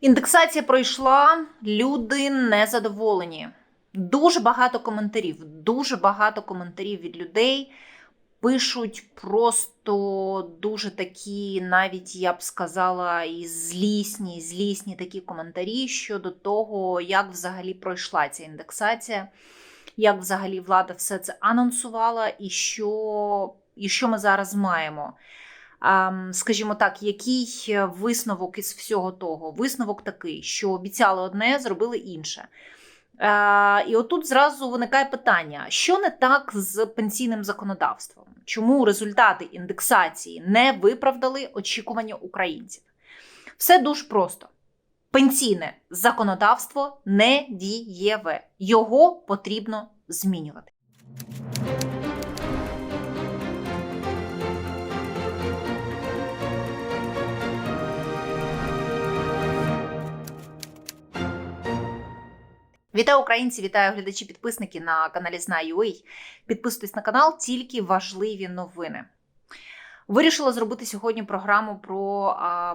Індексація пройшла, люди незадоволені. Дуже багато коментарів, дуже багато коментарів від людей пишуть просто дуже такі, навіть я б сказала, і злісні, злісні такі коментарі щодо того, як взагалі пройшла ця індексація, як взагалі влада все це анонсувала, і що, і що ми зараз маємо. Скажімо так, який висновок із всього того? Висновок такий, що обіцяли одне, зробили інше. Е, І отут зразу виникає питання: що не так з пенсійним законодавством? Чому результати індексації не виправдали очікування українців? Все дуже просто. Пенсійне законодавство не дієве. Його потрібно змінювати. Вітаю українці, вітаю глядачі, підписники на каналі Знаю.ua. Підписуйтесь на канал, тільки важливі новини. Вирішила зробити сьогодні програму про а,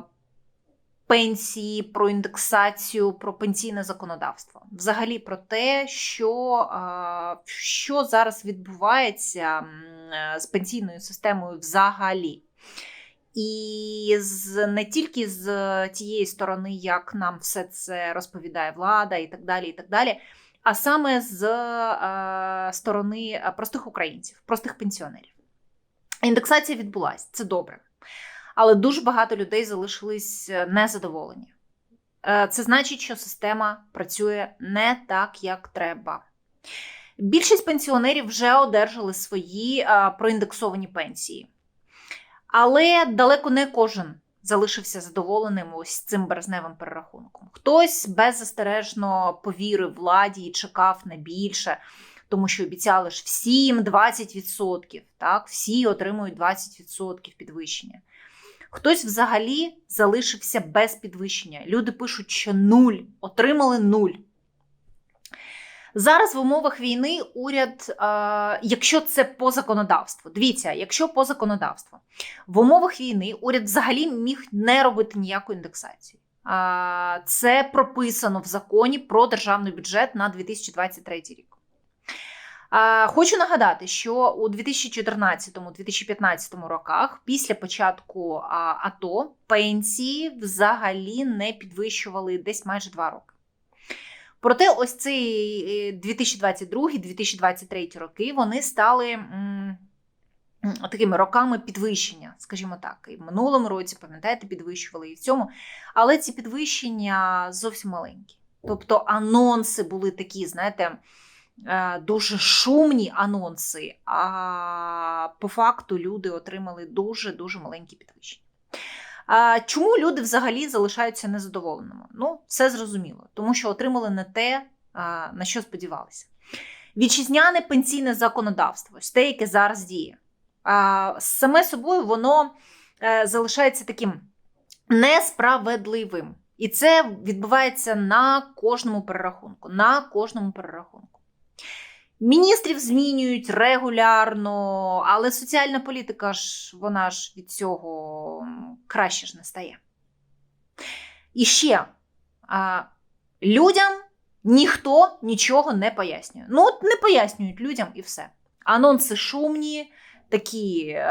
пенсії, про індексацію, про пенсійне законодавство. Взагалі про те, що, а, що зараз відбувається з пенсійною системою взагалі. І з не тільки з тієї сторони, як нам все це розповідає влада, і так далі, і так далі, а саме з е, сторони простих українців, простих пенсіонерів. Індексація відбулася, це добре. Але дуже багато людей залишились незадоволені. Е, це значить, що система працює не так, як треба. Більшість пенсіонерів вже одержали свої е, проіндексовані пенсії. Але далеко не кожен залишився задоволеним ось цим березневим перерахунком. Хтось беззастережно повірив владі і чекав на більше, тому що обіцяли ж всім 20%. Так, всі отримують 20% підвищення. Хтось взагалі залишився без підвищення. Люди пишуть, що нуль, отримали нуль. Зараз в умовах війни уряд, якщо це по законодавству, дивіться, якщо по законодавству, в умовах війни уряд взагалі міг не робити ніяку індексацію. Це прописано в законі про державний бюджет на 2023 рік. Хочу нагадати, що у 2014-2015 роках, після початку АТО, пенсії взагалі не підвищували десь майже два роки. Проте, ось цей 2022-2023 роки вони стали такими роками підвищення, скажімо так. І в минулому році, пам'ятаєте, підвищували і в цьому. Але ці підвищення зовсім маленькі. Тобто анонси були такі, знаєте, е, дуже шумні анонси, а по факту люди отримали дуже-дуже маленькі підвищення. Чому люди взагалі залишаються незадоволеними? Ну, все зрозуміло, тому що отримали не те, на що сподівалися. Вітчизняне пенсійне законодавство, те, яке зараз діє. Саме собою воно е, залишається таким несправедливим. І це відбувається на кожному перерахунку. На кожному перерахунку. Міністрів змінюють регулярно, але соціальна політика ж вона ж від цього краще ж не стає. І ще а, людям ніхто нічого не пояснює. Ну, от не пояснюють людям і все. Анонси шумні, такі е,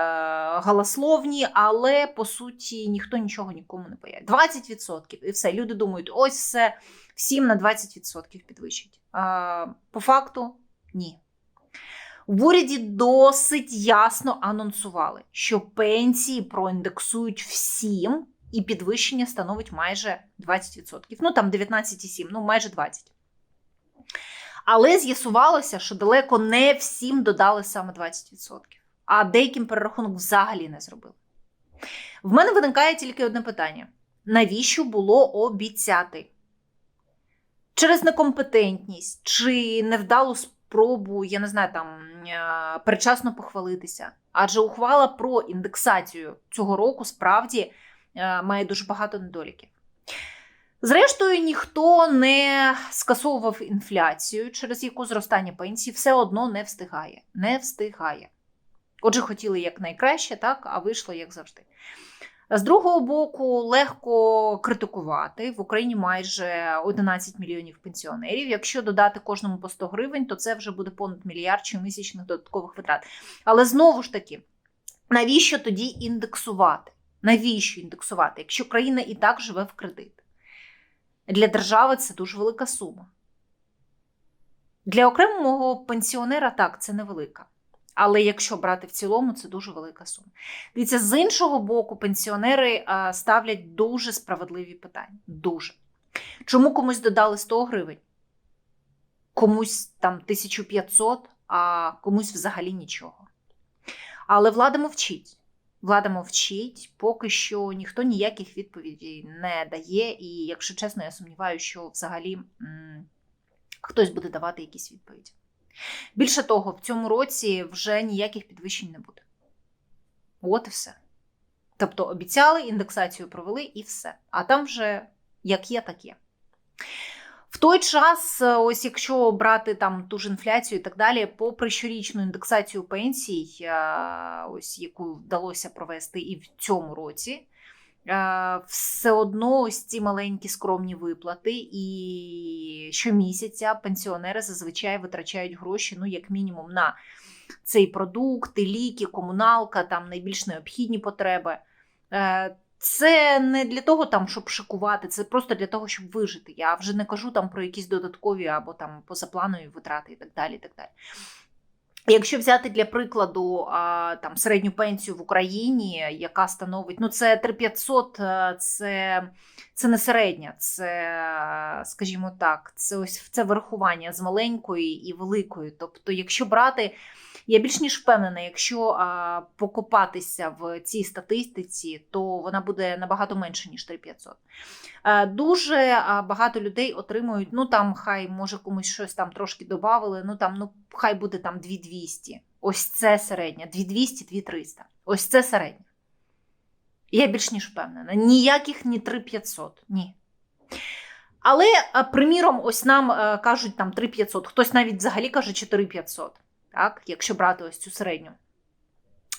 галасловні, але по суті ніхто нічого нікому не пояснює. 20% і все. Люди думають, ось все, всім на 20% підвищить. А, По факту. Ні. В уряді досить ясно анонсували, що пенсії проіндексують всім, і підвищення становить майже 20%. Ну там 19,7, ну майже 20%. Але з'ясувалося, що далеко не всім додали саме 20%, а деяким перерахунок взагалі не зробили. В мене виникає тільки одне питання: навіщо було обіцяти? Через некомпетентність чи невдалу спробу, я не знаю, там передчасно похвалитися. Адже ухвала про індексацію цього року справді е, має дуже багато недоліків. Зрештою, ніхто не скасовував інфляцію, через яку зростання пенсії все одно не встигає. Не встигає. Отже, хотіли як найкраще, так, а вийшло як завжди. З другого боку, легко критикувати в Україні майже 11 мільйонів пенсіонерів. Якщо додати кожному по 100 гривень, то це вже буде понад мільярд щомісячних додаткових витрат. Але знову ж таки, навіщо тоді індексувати? Навіщо індексувати, якщо країна і так живе в кредит? Для держави це дуже велика сума. Для окремого пенсіонера так, це невелика. Але якщо брати в цілому, це дуже велика сума. Дивіться, з іншого боку, пенсіонери ставлять дуже справедливі питання. Дуже. Чому комусь додали 100 гривень, комусь там 1500, а комусь взагалі нічого. Але влада мовчить. Влада мовчить, поки що ніхто ніяких відповідей не дає. І, якщо чесно, я сумніваюся, що взагалі м- хтось буде давати якісь відповіді. Більше того, в цьому році вже ніяких підвищень не буде. От і все. Тобто обіцяли, індексацію провели і все. А там вже як є, так є. В той час, ось якщо брати там ту ж інфляцію і так далі, попри щорічну індексацію пенсій, ось яку вдалося провести і в цьому році, все одно ось ці маленькі скромні виплати, і щомісяця пенсіонери зазвичай витрачають гроші, ну, як мінімум, на цей продукти, ліки, комуналка, там найбільш необхідні потреби. Е, це не для того, там, щоб шикувати, це просто для того, щоб вижити. Я вже не кажу там про якісь додаткові або там позапланові витрати і так далі. І так далі. Якщо взяти для прикладу там середню пенсію в Україні, яка становить ну це 3500, е, це це не середня, це, скажімо так, це ось це вирахування з маленької і великої. Тобто, якщо брати, я більш ніж впевнена, якщо а, покопатися в цій статистиці, то вона буде набагато менше, ніж 3500. А, дуже багато людей отримують, ну там хай може комусь щось там трошки додавали, ну там ну хай буде там 2200. Ось це середня, 2200, 2300. Ось це середня. Я більш ніж впевнена. Ніяких ні 3500. Ні. Але, приміром, ось нам е, кажуть там 3500, хтось навіть взагалі каже 4500, так, якщо брати ось цю середню.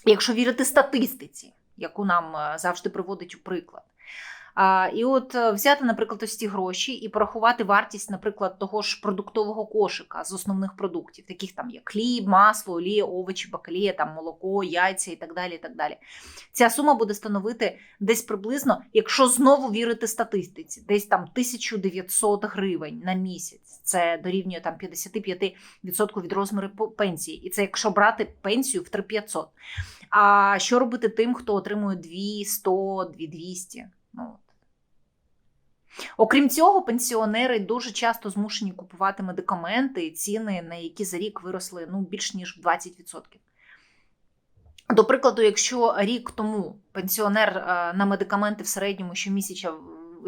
Якщо вірити статистиці, яку нам е, завжди приводить у приклад. А, І от е, взяти, наприклад, ось ці гроші і порахувати вартість, наприклад, того ж продуктового кошика з основних продуктів, таких там як хліб, масло, олія, овочі, бакалія, там молоко, яйця і так далі. і так далі. Ця сума буде становити десь приблизно, якщо знову вірити статистиці, десь там 1900 гривень на місяць. Це дорівнює там 55% від розміру пенсії. І це якщо брати пенсію в 3500. А що робити тим, хто отримує 200, 2200? Ну, Окрім цього, пенсіонери дуже часто змушені купувати медикаменти, ціни на які за рік виросли ну, більш ніж в 20%. До прикладу, якщо рік тому пенсіонер е, на медикаменти в середньому щомісяця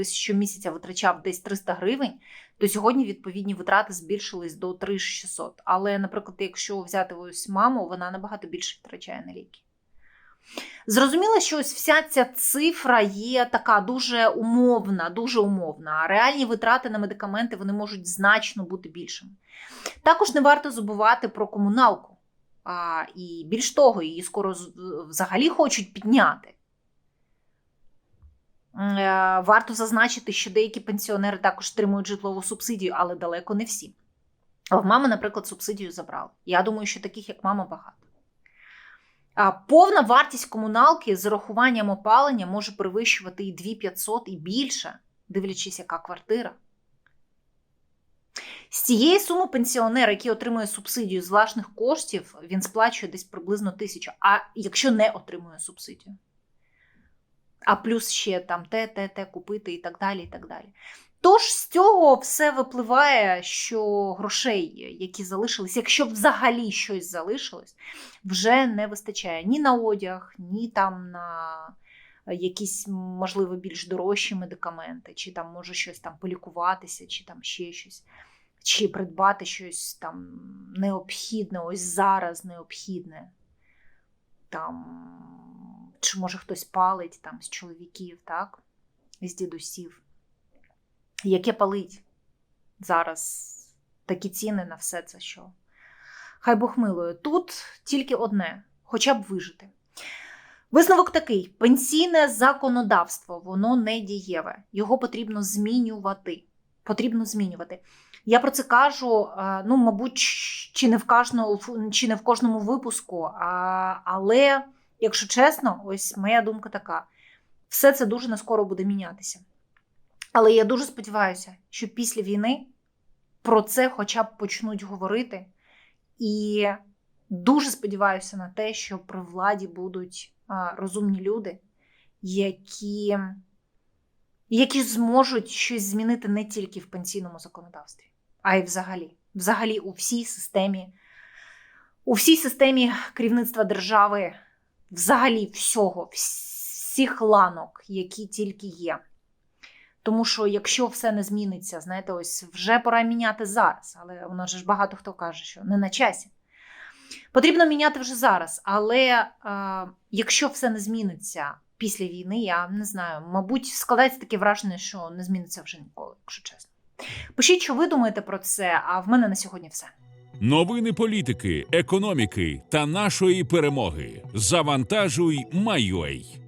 щомісяця витрачав десь 300 гривень, то сьогодні відповідні витрати збільшились до 3600. Але, наприклад, якщо взяти ось маму, вона набагато більше витрачає на ліки. Зрозуміло, що ось вся ця цифра є така дуже умовна, дуже умовна. А реальні витрати на медикаменти вони можуть значно бути більшими. Також не варто забувати про комуналку. А, І більш того, її скоро взагалі хочуть підняти. Е, варто зазначити, що деякі пенсіонери також отримують житлову субсидію, але далеко не всі. В мами, наприклад, субсидію забрали. Я думаю, що таких, як мама, багато. Повна вартість комуналки з урахуванням опалення може перевищувати і 2500 і більше, дивлячись, яка квартира. З цієї суми пенсіонер, який отримує субсидію з власних коштів, він сплачує десь приблизно тисячу, а якщо не отримує субсидію. А плюс ще там те, те, те купити і так далі. і так далі. Тож з цього все випливає, що грошей, які залишились, якщо взагалі щось залишилось, вже не вистачає ні на одяг, ні там на якісь, можливо, більш дорожчі медикаменти, чи там може щось там полікуватися, чи там ще щось, чи придбати щось там необхідне, ось зараз необхідне. Там, Чи може хтось палить там з чоловіків, так? з дідусів яке палить зараз такі ціни на все це що. Хай Бог милує. Тут тільки одне, хоча б вижити. Висновок такий: пенсійне законодавство воно не дієве. Його потрібно змінювати. Потрібно змінювати. Я про це кажу, е, ну, мабуть, чи не в кожному, чи не в кожному випуску, а, але, якщо чесно, ось моя думка така: все це дуже не скоро буде мінятися. Але я дуже сподіваюся, що після війни про це хоча б почнуть говорити. І дуже сподіваюся на те, що при владі будуть розумні люди, які, які зможуть щось змінити не тільки в пенсійному законодавстві, а й взагалі. Взагалі у всій системі, у всій системі керівництва держави, взагалі всього, всіх ланок, які тільки є. Тому що якщо все не зміниться, знаєте, ось вже пора міняти зараз, але же ж багато хто каже, що не на часі. Потрібно міняти вже зараз, але е, якщо все не зміниться після війни, я не знаю, мабуть, складається таке враження, що не зміниться вже ніколи, якщо чесно. Пишіть, що ви думаєте про це, а в мене на сьогодні все. Новини політики, економіки та нашої перемоги. Завантажуй, Майой.